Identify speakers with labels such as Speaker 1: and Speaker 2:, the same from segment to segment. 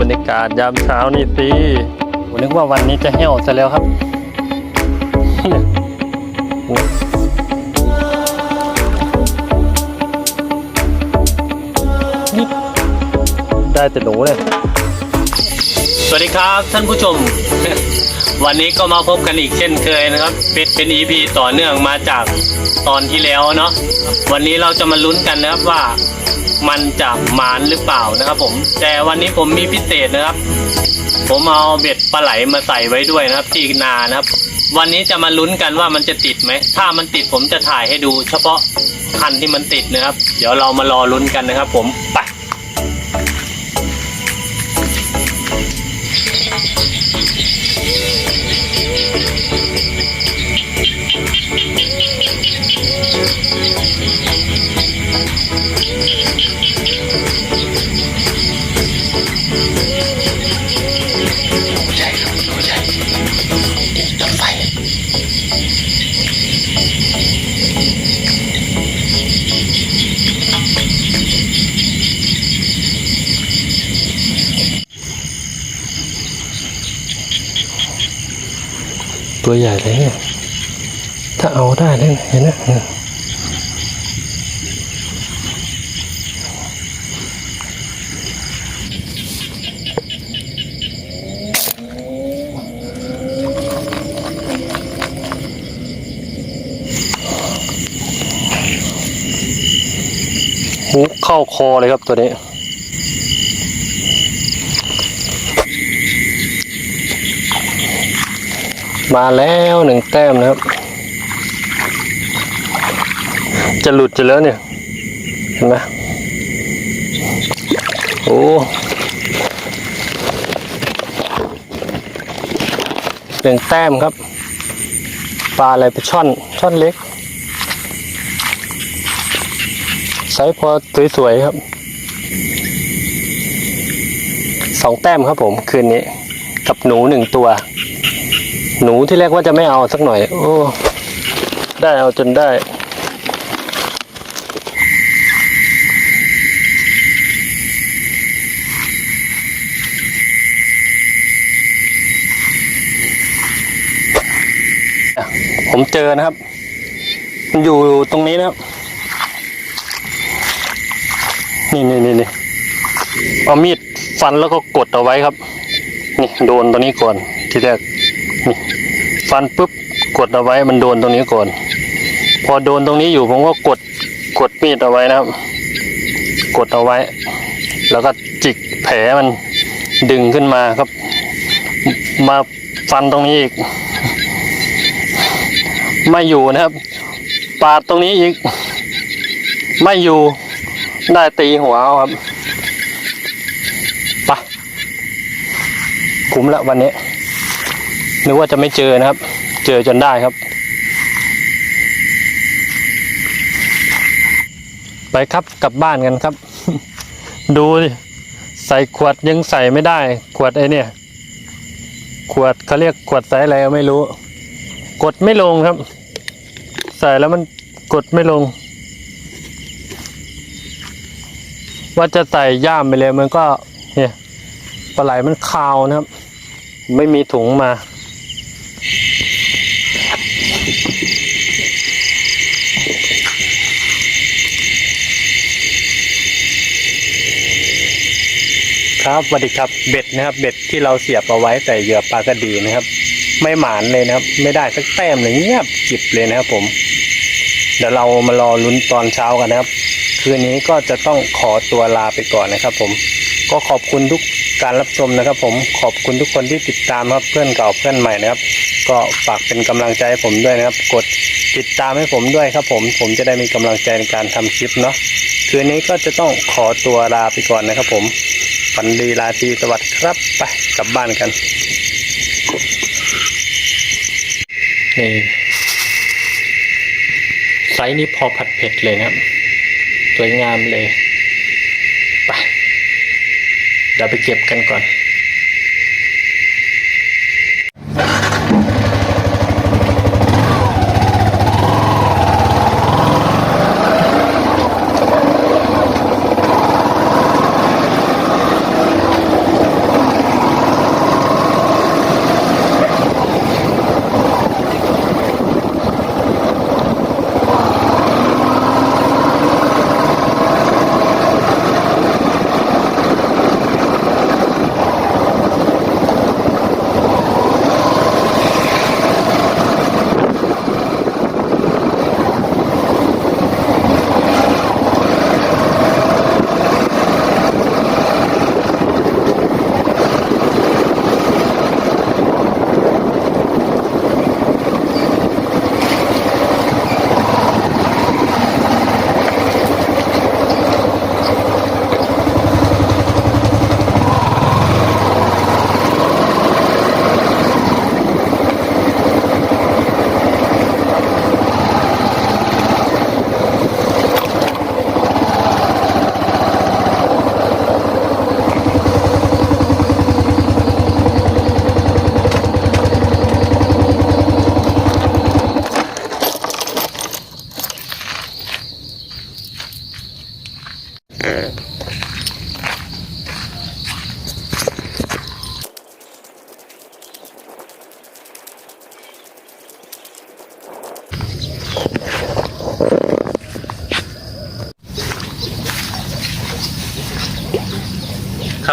Speaker 1: บรรยากาศยามเช้านี่สิผมนึกว่าวันนี้จะแห้วซะแล้วครับได้แต่หนูเลย สวัสดีครับท่านผู้ชม วันนี้ก็มาพบกันอีกเช่นเคยนะครับ เป็นเป็น EP ต่อเนื่องมาจากตอนที่แล้วเนาะวันนี้เราจะมาลุ้นกันนะครับว่ามันจะมานหรือเปล่านะครับ ผม แต่วันนี้ผมมีพิเศษนะครับ ผมเอาเบ็ดปลาไหลมาใส่ไว้ด้วยนะครับที่นานะครับ วันนี้จะมาลุ้นกันว่ามันจะติดไหมถ้ามันติดผมจะถ่ายให้ดู เฉพาะคันที่มันติดนะครับ เดี๋ยวเรามารอลุ้นกันนะครับ ผมไป
Speaker 2: ตัวใหญ่
Speaker 1: เลยเนี่ยถ้าเอาได้เลยเห็นไหมเนี่ยฮุเข้าคอเลยครับตัวนี้ มาแล้วหนึ่งแต้มนะครับ จะหลุดจะแล้วเนี่ย เห็นไหมโอ้หนึ่งแต้มครับ ปลาอะไรไปช่อน ช่อนเล็กไซส์พอสวยๆครับสองแต้มครับผม คืนนี้ กับหนูหนึ่งตัว หนูที่แรกว่าจะไม่เอาสักหน่อย โอ้ ได้เอาจนได้ ผมเจอนะครับ มันอยู่ตรงนี้นะครับ นี่นี่นี่นี่เอามีดฟันแล้วก็กดเอาไว้ครับ นี่โดนตัวนี้ก่อน ที่แรก ฟันปุ๊บกดเอาไว้มันโดนตรงนี้ก่อน พอโดนตรงนี้อยู่ผมก็กดกดมีดเอาไว้นะครับ กดเอาไว้ แล้วก็จิกแผลมันดึงขึ้นมาครับ มาฟันตรงนี้อีก ไม่อยู่นะครับ ปาดตรงนี้อีก ไม่อยู่ได้ตีหัวเอาครับไปคุ้มละวันนี้ นึกว่าจะไม่เจอนะครับ เจอจนได้ครับ ไปครับกลับบ้านกันครับ ดูดิใส่ขวดยังใส่ไม่ได้ ขวดไอเนี่ย ขวดเขาเรียกขวดใส่อะไรไม่รู้ กดไม่ลงครับ ใส่แล้วมันกดไม่ลง ว่าจะใส่ย่ามไปเลยมันก็เนี่ยปลาไหลมันคาวนะครับ ไม่มีถุงมา ครับสวัสดีครับเบ็ดนะครับ เบ็ดที่เราเสียบเอาไว้ใส่เหยื่อปลากระดีนะครับ ไม่หมานเลยนะครับ ไม่ได้สักแต้มเลยเงียบกิบเลยนะครับ ผม เดี๋ยวเรามารอลุ้นตอนเช้ากันนะครับ คืนนี้ก็จะต้องขอตัวลาไปก่อนนะครับ ผม ก็ขอบคุณทุก การรับชมนะครับ ผมขอบคุณทุกคนที่ติดตามครับเพื่อนเก่าเพื่อนใหม่นะครับ ก็ฝากเป็นกำลังใจให้ผมด้วยนะครับ กดติดตามให้ผมด้วยครับ ผมผมจะได้มีกำลังใจในการทำคลิปเนาะคืนนี้ก็จะต้องขอตัวลาไปก่อนนะครับ ผมฝันดีราตรีสวัสดิ์ครับไปกลับบ้านกันนี่ไซส์นี้พอผัดเผ็ดเลยนะครับ สวยงามเลย เดี๋ยวไปเก็บกันก่อน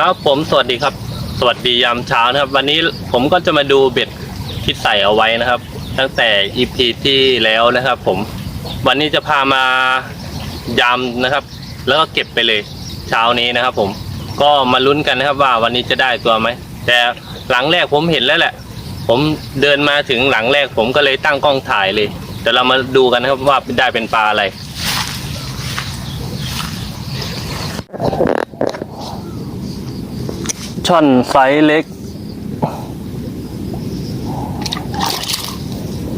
Speaker 1: ครับผมสวัสดีครับ สวัสดียามเช้านะครับ วันนี้ผมก็จะมาดูเบ็ดที่ใส่เอาไว้นะครับ ตั้งแต่ EP ที่แล้วนะครับ ผมวันนี้จะพามายามนะครับ แล้วก็เก็บไปเลยเช้านี้นะครับ ผมก็มาลุ้นกันนะครับว่าวันนี้จะได้ตัวไหมแต่หลังแรกผมเห็นแล้วแหละ ผมเดินมาถึงหลังแรกผมก็เลยตั้งกล้องถ่ายเลยเดี๋ยวเรามาดูกันนะครับว่าได้เป็นปลาอะไร ช่อนไซส์เล็ก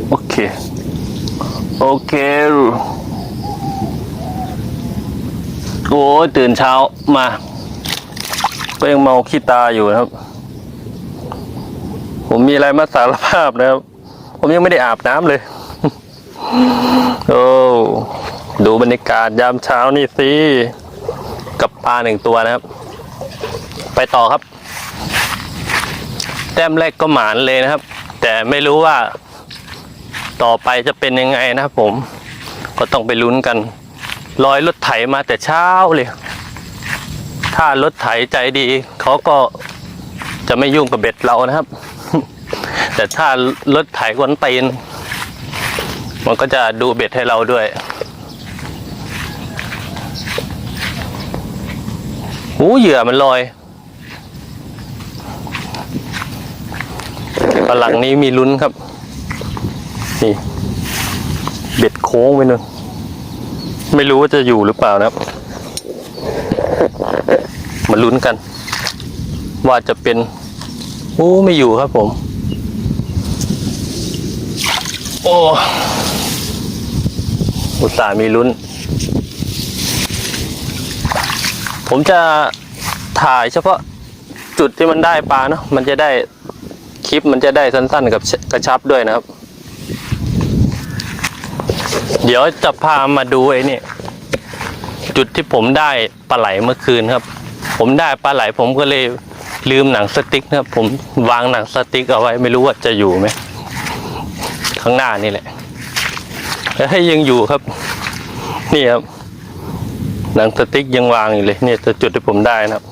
Speaker 1: โอเค โอเค โอ้ยตื่นเช้ามา ก็ยังเมาขี้ตาอยู่นะครับ ผมมีอะไรมาสารภาพนะครับ ผมยังไม่ได้อาบน้ำเลย โอ้ดูบรรยากาศยามเช้านี่สิ กับปลาหนึ่งตัวนะครับ ไปต่อครับ แต้มแรกก็หมานเลยนะครับ แต่ไม่รู้ว่า ต่อไปจะเป็นยังไงนะครับผม ก็ต้องไปลุ้นกันลอยรถไถมาแต่เช้าเลย ถ้ารถไถใจดี เขาก็จะไม่ยุ่งกับเบ็ดเรานะครับ แต่ถ้ารถไถกวนตีน มันก็จะดูเบ็ดให้เราด้วยหูเหยื่อมันลอย ปลาหลังนี้มีลุ้นครับ นี่ เบ็ดโค้งไปนู่นไม่รู้ว่าจะอยู่หรือเปล่านะครับ มาลุ้นกัน ว่าจะเป็น โอ้ไม่อยู่ครับผม โอ้อุตส่าห์มีลุ้น ผมจะถ่ายเฉพาะจุดที่มันได้ปลาเนาะมันจะได้ คลิปมันจะได้สั้นๆกับกระชับด้วยนะครับ เดี๋ยวจะพามาดูไอ้นี่จุดที่ผมได้ปลาไหลเมื่อคืนครับ ผมได้ปลาไหลผมก็เลยลืมหนังสติ๊กนะครับ ผมวางหนังสติ๊กเอาไว้ไม่รู้ว่าจะอยู่ไหมข้างหน้านี่แหละแล้วให้ยังอยู่ครับ นี่ครับหนังสติ๊กยังวางอยู่เลยเนี่ยจุดที่ผมได้นะครับ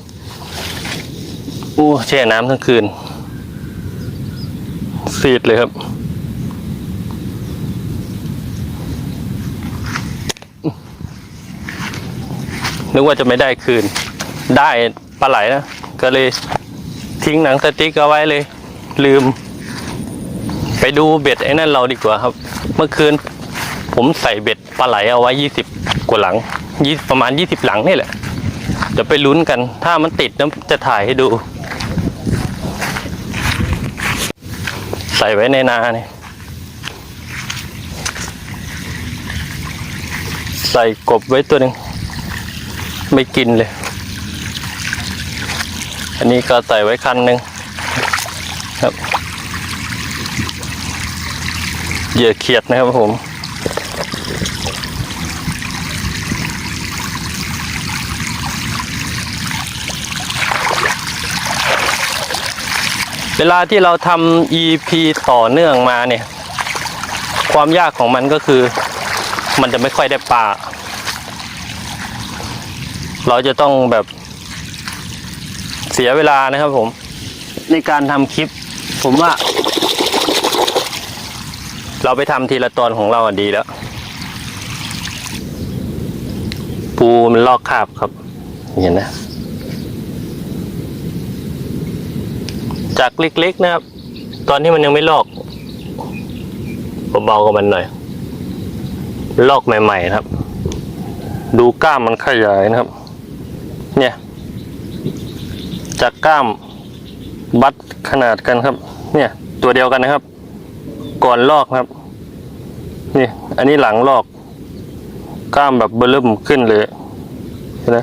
Speaker 1: อู้แช่น้ำทั้งคืน ซีดเลยครับนึกว่าจะไม่ได้คืน ได้ปลาไหลนะ ก็เลยทิ้งหนังสติ๊กเอาไว้เลย ลืม ไปดูเบ็ดไอ้นั่นเราดีกว่าครับ เมื่อคืน ผมใส่เบ็ดปลาไหลเอาไว้ยี่สิบกว่าหลังยี่ประมาณยี่สิบหลังนี่แหละเดี๋ยวไปลุ้นกัน ถ้ามันติดนะจะถ่ายให้ดู ใส่ไว้ในนาเนี่ยใส่กบไว้ตัวหนึ่งไม่กินเลย อันนี้ก็ใส่ไว้คันหนึ่งครับ เหยื่อเขียดนะครับผม เวลาที่เราทำ EP ต่อเนื่องมาเนี่ย ความยากของมันก็คือ มันจะไม่ค่อยได้ปลาเราจะต้องแบบเสียเวลานะครับผม ในการทำคลิป ผมว่า เราไปทำทีละตอนของเราอะดีแล้ว ปูมันลอกคาบครับ เห็นนะ จากเล็กๆนะครับ ตอนที่มันยังไม่ลอกเบาๆกับมันหน่อย ลอกใหม่ๆนะครับ ดูกล้ามมันขยายนะครับ เนี่ย จากกล้ามบัดขนาดกันครับ เนี่ย ตัวเดียวกันนะครับ ก่อนลอกครับ นี่ อันนี้หลังลอก กล้ามแบบเบิ่มขึ้นเลยเห็นไหม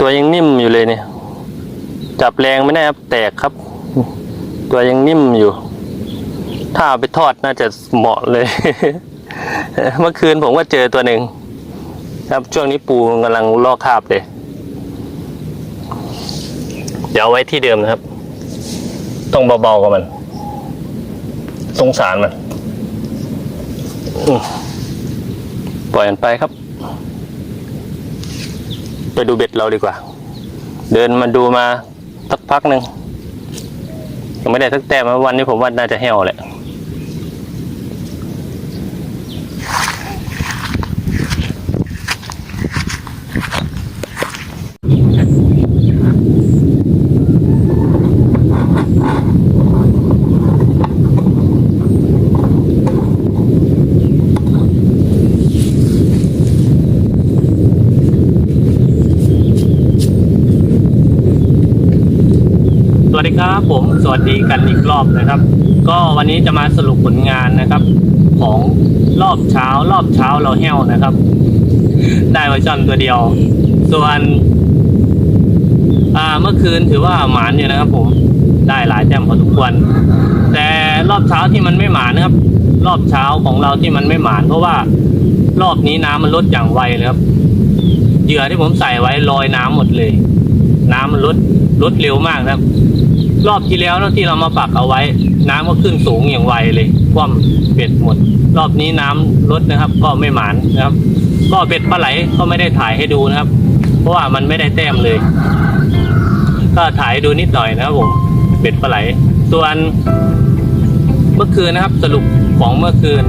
Speaker 1: ตัวยังนิ่มอยู่เลยเนี่ย จับแรงไม่ได้ครับ แตกครับ ตัวยังนิ่มอยู่ ถ้าเอาไปทอดน่าจะเหมาะเลย เมื่อคืนผมก็เจอตัวหนึ่งครับช่วงนี้ปูกำลังลอกคาบเลย เดี๋ยวเอาไว้ที่เดิมนะครับ ต้องเบาๆกับมัน สงสารมันปล่อยมันไปครับ ไปดูเบ็ดเราดีกว่า เดินมาดูมา สักพักหนึ่งยังไม่ได้สักแต้มวันนี้ผมว่าน่าจะแห้วแหละ ผมสวัสดีกันอีกรอบนะครับ ก็วันนี้จะมาสรุปผลงานนะครับ ของรอบเช้ารอบเช้าเราแห้วนะครับ ได้ไว้จอนตัวเดียว ส่วนอ่าเมื่อคืนถือว่าหมานอยู่นะครับผมได้หลายแต้มพอสมควร แต่รอบเช้าที่มันไม่หมานนะครับ รอบเช้าของเราที่มันไม่หมาน เพราะว่ารอบนี้น้ำมันลดอย่างไวเลยครับเหยื่อที่ผมใส่ไว้ลอยน้ำหมดเลย น้ำมันลดลดเร็วมากครับ รอบที่แล้วเนะที่เรามาปักเอาไว้ น้ำก็ขึ้นสูงอย่างไวเลยคว่ำเบ็ดหมด รอบนี้น้ำลดนะครับ ก็ไม่หมานนะครับ ก็เบ็ดปลาไหลก็ไม่ได้ถ่ายให้ดูนะครับ เพราะว่ามันไม่ได้แต้มเลย ก็ถ่ายดูนิดหน่อยนะครับผมเบ็ดปลาไหล ส่วนเมื่อคืนนะครับ สรุปของเมื่อคืน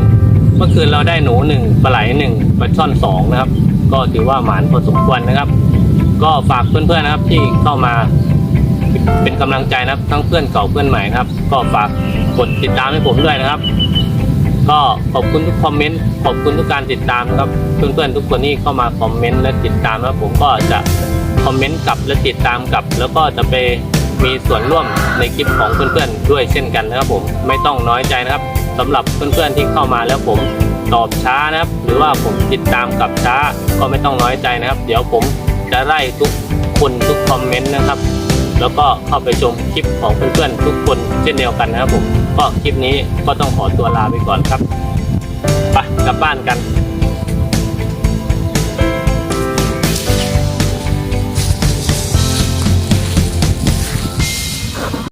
Speaker 1: เมื่อคืนเราได้หนูหนึ่งปลาไหลหนึ่งปลาช่อนสองนะครับ ก็ถือว่าหมานพอสมควรนะครับ ก็ฝากเพื่อนๆนะครับที่เข้ามา เป็นกำลังใจนะครับทั้งเพื่อนเก่าเพื่อนใหม่นะครับ ก็ฝากกดติดตามให้ผมด้วยนะครับ ก็ขอบคุณทุกคอมเมนต์ขอบคุณทุกการติดตามนะครับเพื่อนๆทุกคนที่เข้ามาคอมเมนต์และติดตามนะครับผมก็จะคอมเมนต์กลับและติดตามกลับ แล้วก็จะไปมีส่วนร่วมในคลิปของเพื่อนๆด้วยเช่นกันนะครับผมไม่ต้องน้อยใจนะครับสำหรับเพื่อนๆที่เข้ามาแล้วผมตอบช้านะครับ หรือว่าผมติดตามกลับช้าก็ไม่ต้องน้อยใจนะครับ เดี๋ยวผมจะไล่ทุกคนทุกคอมเมนต์นะครับ แล้วก็เข้าไปชมคลิปของเพื่อนๆทุกคนเช่นเดียวกันนะครับผมก็คลิปนี้ก็ต้องขอตัวลาไปก่อนครับไปกลับบ้านกัน